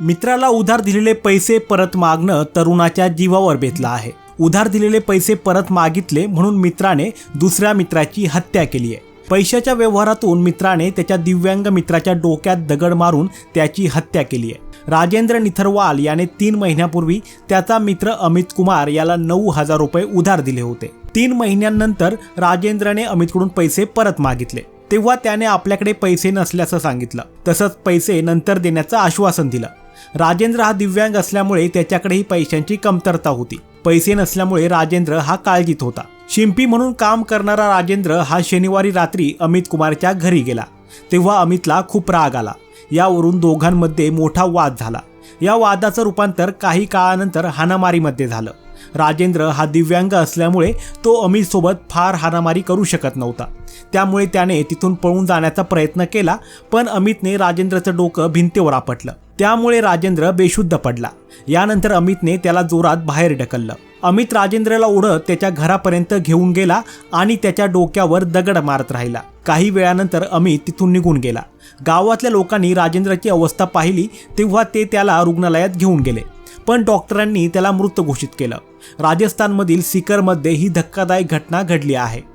मित्राला उधार दिलेले पैसे परत मागणं तरुणाच्या जीवावर बेतलं आहे. उधार दिलेले पैसे परत मागितले म्हणून मित्राने दुसऱ्या मित्राची हत्या केली आहे. पैशाच्या व्यवहारातून मित्राने त्याच्या दिव्यांग मित्राच्या डोक्यात दगड मारून त्याची हत्या केली आहे. राजेंद्र निथरवाल याने तीन महिन्यापूर्वी त्याचा मित्र अमित कुमार याला नऊ हजार रुपये उधार दिले होते. तीन महिन्यांनंतर राजेंद्रने अमितकडून पैसे परत मागितले. तेव्हा त्याने आपल्याकडे पैसे नसल्याचं सांगितलं. तसंच पैसे नंतर देण्याचं आश्वासन दिलं. राजेंद्र हा दिव्यांग असल्यामुळे त्याच्याकडेही पैशांची कमतरता होती. पैसे नसल्यामुळे राजेंद्र हा काळजीत होता. शिंपी म्हणून काम करणारा राजेंद्र हा शनिवारी रात्री अमित कुमारच्या घरी गेला. तेव्हा अमितला खूप राग आला. यावरून दोघांमध्ये मोठा वाद झाला. या वादाचं रूपांतर काही काळानंतर हाणामारीमध्ये झालं. राजेंद्र हा दिव्यांग असल्यामुळे तो अमित सोबत फार हाणामारी करू शकत नव्हता. त्यामुळे त्याने तिथून पळून जाण्याचा प्रयत्न केला पण अमितने राजेंद्रचं डोकं भिंतीवर आपटलं. त्यामुळे राजेंद्र बेशुद्ध पडला. यानंतर अमितने त्याला जोरात बाहेर ढकललं. अमित राजेंद्रला ओढत त्याच्या घरापर्यंत घेऊन गेला आणि त्याच्या डोक्यावर दगड मारत राहिला. काही वेळानंतर अमित तिथून निघून गेला. गावातल्या लोकांनी राजेंद्रची अवस्था पाहिली तेव्हा ते त्याला रुग्णालयात घेऊन गेले. पण डॉक्टरांनी त्याला मृत घोषित केलं. राजस्थानमधील सीकरमध्ये ही धक्कादायक घटना घडली आहे.